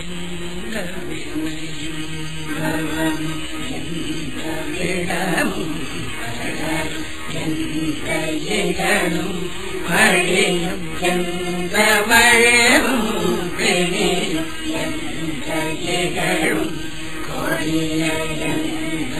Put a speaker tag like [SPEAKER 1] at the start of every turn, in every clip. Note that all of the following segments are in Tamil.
[SPEAKER 1] இந்த வினையும் எந்த விடமும் எந்த இடனும் மழையும் எந்த மழையும் பிணியும் எந்த கொடிய எந்த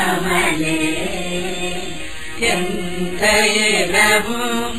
[SPEAKER 1] அமலே எந்த இடமும்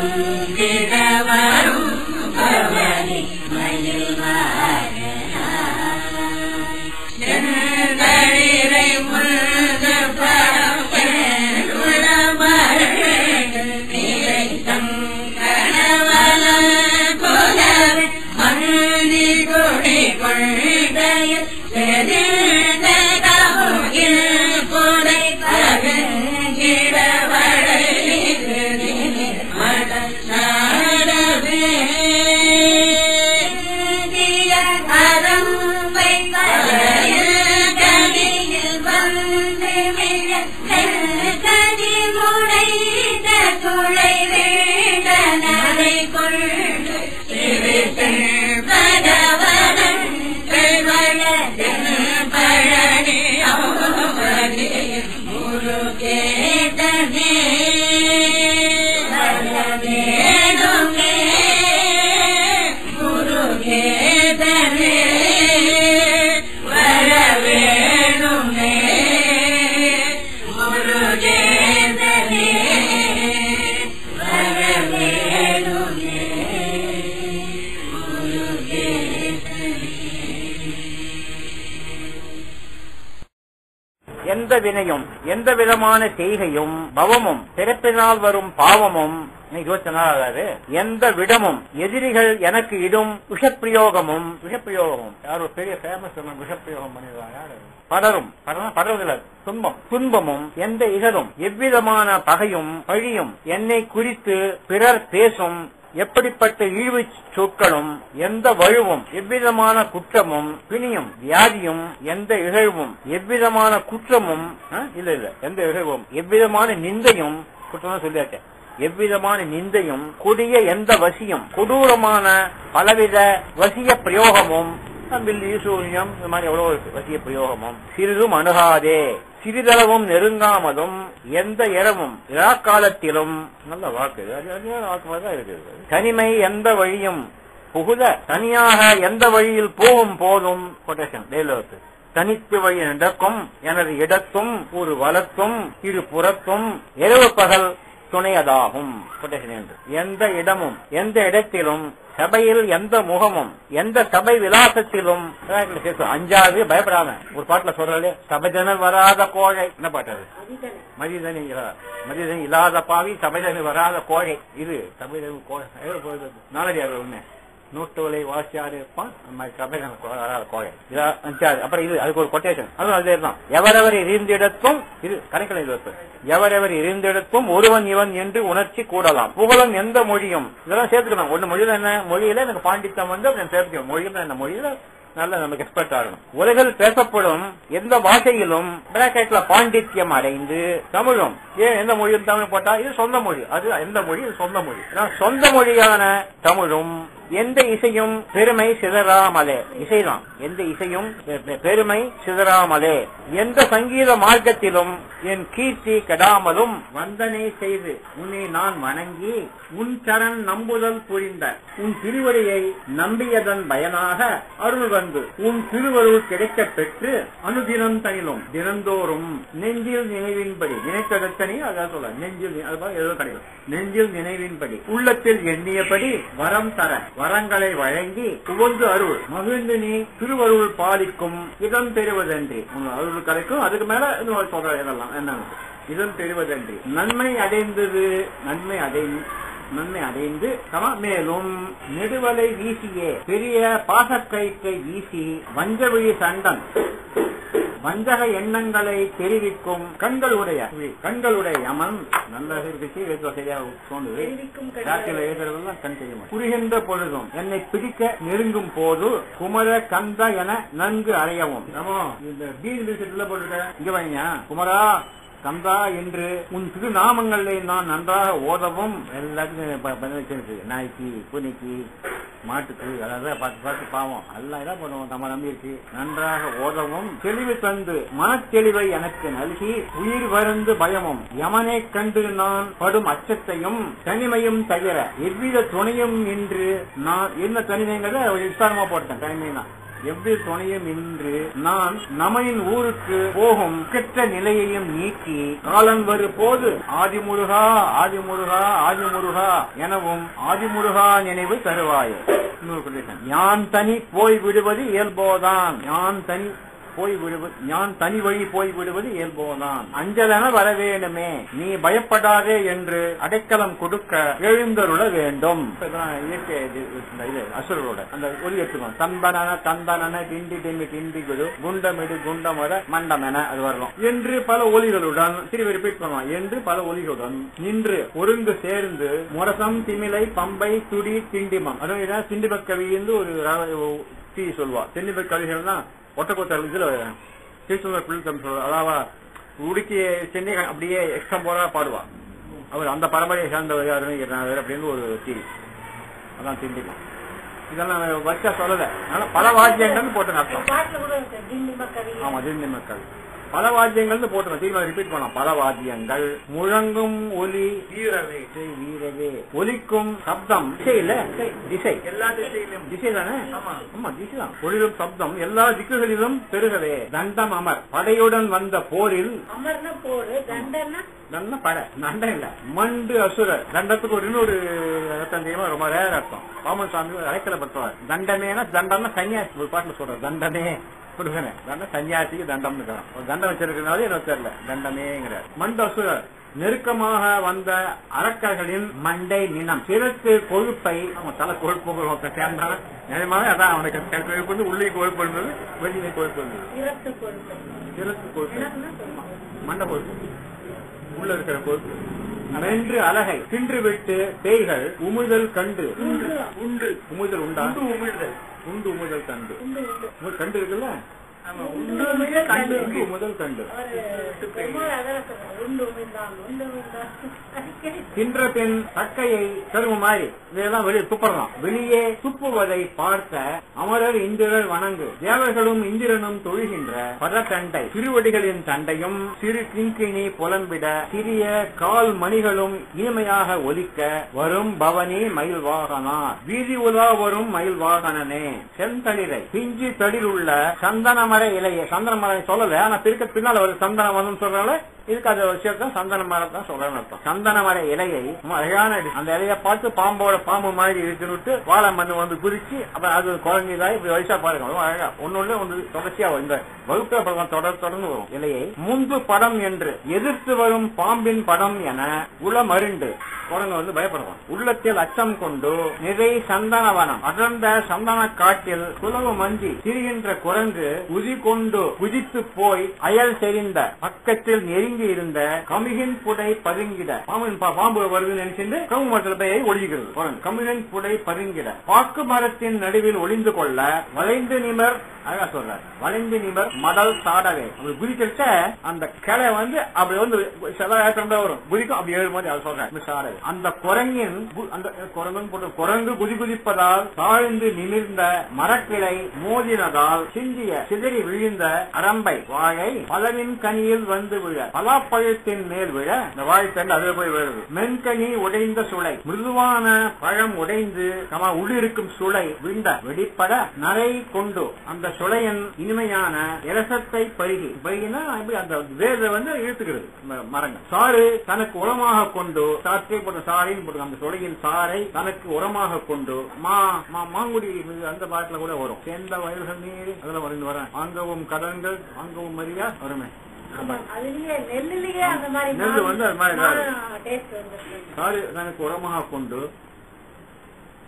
[SPEAKER 1] பவனி
[SPEAKER 2] எந்த வினையும் எந்த விதமான செய்கையும் பவமும் பிறப்பினால் வரும் பாவமும் இன்னைக்கு ஆகாது எந்த விடமும் எதிரிகள் எனக்கு இடும் விஷப்பிரயோகமும் விஷப்பிரயோகமும். யார் ஒரு பெரிய ஃபேமஸ் விஷப்பிரயோகம் பண்ணிடுவாங்க யாரு? படரும் படரும் துன்பம். துன்பமும் எந்த இகழும். எவ்விதமான பகையும் பழியும் என்னை குறித்து பிறர் பேசும் எப்படிப்பட்ட இழிவு சொற்களும் எந்த வலுவும் எவ்விதமான குற்றமும் பிணியும் வியாதியும் எந்த இகழ்வும் எவ்விதமான குற்றமும் ஆ, இல்ல இல்ல எந்த இகழ்வும் எவ்விதமான நிந்தையும் குற்றம் சொல்லியாச்சேன் எவ்விதமான நிந்தையும் கொடிய எந்த வசியும் கொடூரமான பலவித வசிய பிரயோகமும் பில்லி சூன்யம் இந்த மாதிரி எவ்வளவு இருக்கு வசிய பிரயோகமும் சிறிதும் அணுகாதே. சிறிதளவும் நெருங்காமலும் எந்த இரவும் காலத்திலும் நல்ல வாக்கு இது. இருக்குது தனிமை எந்த வழியும் புகுத தனியாக எந்த வழியில் போகும் போதும் கொட்டேஷன் வேலோத்து தனித்து வழி நடக்கும் எனது இடத்தும் ஒரு வலத்தும் இரு புறத்தும் இரவு பகல் துணையதாகும் எந்த இடமும் எந்த இடத்திலும் சபையில் எந்த முகமும் எந்த சபை விலாசத்திலும் அஞ்சாவது பயப்படாம. ஒரு பாட்டுல சொல்றாரு சபைஜனர் வராத கோழை. என்ன பாட்டு அது? மதிதனி இல்லாத மதிதனி இல்லாத பாவி சபைதனி வராத கோழை. இது சபைதனி கோழை. நாளடி ஒண்ணு. நூட்டுவலை வாசியாரு இருப்பான். அந்த மாதிரி சபைதன வராத கோழை அப்புறம் இது அதுக்கு ஒரு கொட்டேஷன் அதுவும் அதே தான். எவரவர் இருந்திடத்தும் இது கணக்கில் இருப்பது எவரவர் இருந்திடத்தும் ஒருவன் இவன் என்று உணர்ச்சி கூடலாம் புகழும் எந்த மொழியும்? இதெல்லாம் சேர்த்துக்கணும். ஒன்னு மொழியில என்ன? மொழியில எனக்கு பாண்டித்தம் வந்து நான் சேர்த்துக்கணும். மொழியில என்ன? மொழியில நல்ல நமக்கு எக்ஸ்பர்ட் ஆகணும். உலகில் பேசப்படும் எந்த பாஷையிலும் பிராக்கெட்ல பாண்டித்யம் அடைந்து தமிழும். ஏன்? எந்த மொழியும் தமிழ் போட்டா இது சொந்த மொழி. அது எந்த மொழி? இது சொந்த மொழி. சொந்த மொழியான தமிழும் எந்த இசையும் பெருமை சிதறாமலே. இசைதான். எந்த இசையும் பெருமை சிதறாமலே. எந்த சங்கீத மார்க்கத்திலும் என் கீர்த்தி கெடாமலும் வந்தனை செய்து உன்னை நான் வணங்கி உன் சரண் நம்புதல் புரிந்த உன் திருவடியை நம்பியதன் பயனாக அருள் வந்து உன் திருவருள் கிடைக்க பெற்று அனுதினம் தனிலும் தினந்தோறும் நெஞ்சில் நினைவின்படி நினைத்ததத்தனி அதான் சொல்ல நெஞ்சில் எதுவும் கிடையாது நெஞ்சில் நினைவின்படி உள்ளத்தில் எண்ணியபடி வரம் தர வரங்களை வழங்கி உவந்து அருள். மகிழ்ந்து நீ திருவருள் பாலிக்கும் இதம் பெறுவதன்றி. உங்க அருள் கிடைக்கும். அதுக்கு மேல சொல்ற இதெல்லாம். என்னன்னு இதம் பெறுவதன்றி. நன்மை அடைந்தது. நன்மை அடை நன்மை அடைந்து சம மேலும் நெடுவலை வீசியே. பெரிய பாசக்கயிற்றை வீசி வஞ்சவழி சண்டன். வஞ்சக எண்ணங்களை தெரிவிக்கும் கண்களுடைய கண்களுடைய யமன் நல்ல எழுதுறதெல்லாம் கண் மாட்டேன். புரிகின்ற பொழுதும் என்னை பிடிக்க நெருங்கும் போது குமர கந்த என நன்கு அறையவும் இந்த பீல் விஷயத்துல போட்டுருக்க இங்க வைங்க குமரா கந்தா என்று உன் திருநாமங்களை நான் நன்றாக ஓதவும் எல்லாத்துக்கும் நாய்க்கு பூனைக்கு மாட்டுக்கு அதாவது பார்த்து பார்த்து பாவம். எல்லாம் என்ன பண்ணுவோம் நம்ம நம்பி இருக்கு நன்றாக ஓதவும் தெளிவு தந்து மனத்தெளிவை எனக்கு நல்கி உயிர் வருந்து பயமும். யமனை கண்டு நான் படும் அச்சத்தையும் தனிமையும் தவிர எவ்வித துணையும் இன்று நான் என்ன தனிமைங்கிறத ஒரு விசாரமா போட்டேன். தனிமைனா எவ்வித துணையும் இன்று நான் நமையின் ஊருக்கு போகும் கெட்ட நிலையையும் நீக்கி காலம் வரும் போது ஆதிமுருகா ஆதிமுருகா ஆதிமுருகா எனவும் ஆதிமுருகா நினைவு தருவாயே. யான் தனி போய் விடுவது இயல்போதான். யான் தனி போய்விடுவது நான் தனி வழி போய்விடுவது இயல்போதான். அஞ்சலென வர வேண்டுமே நீ பயப்படாதே என்று அடைக்கலம் கொடுக்க எழுந்தருள வேண்டும். இயற்கை அசுரோட அசுரரோட அந்த ஒலி எடுத்துக்கணும். தந்தனன தந்தனன திண்டி திண்டி திண்டி குடு குண்டமிடு குண்டமர மண்டமென அது வரலாம். என்று பல ஒலிகளுடன் திருவி ரிப்பீட் பண்ணலாம் என்று பல ஒலிகளுடன் நின்று ஒருங்கு சேர்ந்து முரசம் திமிலை பம்பை துடி திண்டிமம். அதாவது இதான் கவி ஒரு தீ சொல்வா திண்டிபக் கவிகள் தான் ஒட்டக்கோத்தர் இதுல திருச்செந்தூர் பிள்ளைத்தம் சொல்ற அதாவா உடுக்கி சென்னை அப்படியே எக்ஸ்டம்போரா பாடுவா. அவர் அந்த பரம்பரையை சேர்ந்தவர் யாருன்னு அப்படின்னு ஒரு தீ அதான் திண்டிபம் இதெல்லாம் வச்சா சொல்லல. ஆனா பல வாத்தியங்கள்னு போட்டு
[SPEAKER 1] கவி
[SPEAKER 2] ஆமா திண்டி மக்கள் பல வாத்தியங்கள்னு போட்டுருங்க திரும்ப ரிப்பீட் பண்ணலாம். பல வாத்தியங்கள். முழங்கும் ஒலி. வீரவே. வீரவே. ஒலிக்கும் சப்தம். திசை. இல்ல திசை. எல்லா திசையிலும். திசை தானே ஆமா திசை தான் ஒளிரும் சப்தம். எல்லா திக்குகளிலும் பெருகவே. தண்டம் அமர். படையுடன் வந்த போரில்
[SPEAKER 1] அமர்னா போடு தண்டன்னா?
[SPEAKER 2] நல்ல படை. நண்டம் இல்ல. மண்டு அசுரர். தண்டத்துக்கு ஒரு இன்னொரு தெரியுமா? ரொம்ப ரேர் அர்த்தம். பாமன் சாமி அழைக்கலப்பட்டவர் தண்டமேனா தண்டம்னா சன்னியாசி ஒரு பாட்டுல சொல்ற தண்டமே கொடுக்கணும். தண்டம் சன்னியாசிக்கு தண்டம் ஒரு தண்டம் வச்சிருக்கிறனால எனக்கு தெரியல. தண்டமேங்கிற மண்டு அசுரர் நெருக்கமாக வந்த அரக்கர்களின் மண்டை நினம் சிறத்து கொழுப்பை அவன் தலை கொழுப்பு சேர்ந்தான் அதான் அவனுக்கு கொழுப்பு வந்து உள்ளே கொழுப்பு இருந்தது வெளியே கொழுப்பு இருந்தது சிறத்து கொழுப்பு. மண்டை கொழுப்பு. உள்ள இருக்கிற கொழுப்பு. மென்று அழகை தின்று விட்டு பேய்கள் உமிழ்தல் கண்டு.
[SPEAKER 1] உண்டு.
[SPEAKER 2] உண்டு. உமிழ்தல் உண்டு உமிழ்தல். உண்டு
[SPEAKER 1] உண்டு
[SPEAKER 2] உமிழ் கண்டு இருக்குல்ல? முதல் கண்டு. தின்ற பின் தக்கையை தருமாய் இதெல்லாம் வெளியே துப்புறலாம். வெளியே துப்புவதை பார்த்த அமரர் இந்திரர் வணங்கு. தேவர்களும் இந்திரனும் தொழுகின்ற பதத்தண்டை. திருவடிகளின் தண்டையும் சிறு கிங்கிணி புலம்பிட சிறிய கால் மணிகளும் இனிமையாக ஒலிக்க வரும் பவனி மயில் வாகனா. வீதி உலா வரும் மயில் வாகனனே. செந்தளிரை. பிஞ்சு தடில் உள்ள சந்தனமர இலையை. சந்தனமரை சொல்லல ஆனா திருக்க பின்னால ஒரு சந்தனமரம் சொல்றால இதுக்கு அது சேர்த்தா சந்தன மரம் தான் சொல்றேன்னு அர்த்தம். சந்தன மர இலையை அழகான அந்த இலையை பார்த்து பாம்போட பாம்பு மாதிரி இருக்குன்னு வாழை மண்ணு வந்து குதிச்சு அப்புறம் அது குழந்தைதான் இப்படி வயசா பாருங்க. அழகா. ஒன்னொன்னு ஒன்று தொடர்ச்சியா வரும் இந்த வகுப்பு படம் தொடர் தொடர்ந்து வரும். இலையை முன்பு படம் என்று எதிர்த்து வரும் பாம்பின் படம் என உளமருண்டு குரங்கு வந்து பயப்படுவான் உள்ளத்தில் அச்சம் கொண்டு நிறை சந்தனவனம் அடர்ந்த சந்தன காட்டில் குலவு மஞ்சி திரிகின்ற குரங்கு குதி கொண்டு குதித்து போய் அயல் தெரிந்த பக்கத்தில் நெருங்கி இருந்த கமிகின் புடை பதுங்கிட. பாம்பு வருது நினைச்சிருந்து கவு மரத்துல போய் ஒழிக்கிறது கமிகின் புடை பதுங்கிட. பாக்கு மரத்தின் நடுவில் ஒளிந்து கொள்ள வளைந்து நிமர் அழகா சொல்றாரு. வளைந்து நிமர் மடல் சாடவே அப்படி குதிக்கிட்ட அந்த கிளை வந்து அப்படி வந்து சில வரும். குதிக்கும். அப்படி ஏழு மாதிரி அவர் சொல்றேன் சாடவே அந்த குரங்கின் அந்த குரங்கு போட்டு குரங்கு குதி குதிப்பதால் தாழ்ந்து நிமிர்ந்த மரக்கிளை மோதினதால் சிந்திய சிதறி விழுந்த அரம்பை வாழை பலவின் கனியில் வந்து விழ பலாப்பழத்தின் மேல் விழ இந்த வாழைத்தண்டு அதில் போய் விழுது. மென்கனி உடைந்த சுளை. மிருதுவான பழம் உடைந்து கமா உள்ளிருக்கும் சுளை விண்ட வெடிப்பட நரை கொண்டு அந்த சுளையன் இனிமையான இரசத்தை பருகி பருகினா எப்படி அந்த வேரை வந்து இழுத்துக்கிறது மரங்கள். சாறு தனக்கு உரமாக கொண்டு சாற்றை போட்ட சாறைன்னு போட்டு அந்த சுளையின் சாறை தனக்கு உரமாக கொண்டு மா மா- மாங்குடி அந்த பாட்டுல கூட வரும். சேர்ந்த வயல்கள் நீர் அதுல வரைந்து வரேன் வாங்கவும் கடன்கள் வாங்கவும் மரியா வருமே நெல்லு வந்து அது மாதிரி சாறு தனக்கு உரமாக கொண்டு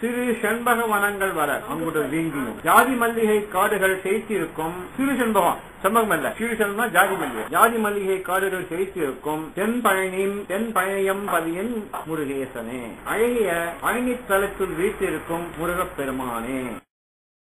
[SPEAKER 2] சிறு செண்பக வனங்கள் வர அங்குட்டு வீங்கியும் ஜாதி மல்லிகை காடுகள் செழித்திருக்கும். சிறு செண்பகம் செண்பகம் அல்ல சிறு செண்பகம் ஜாதி மல்லிகை. ஜாதி மல்லிகை காடுகள் செழித்திருக்கும். தென் பழனியும் தென் பழையம் பதியின் முருகேசனே. அழகிய பழனித்தலத்தில் வீட்டிருக்கும் முருகப் பெருமானே.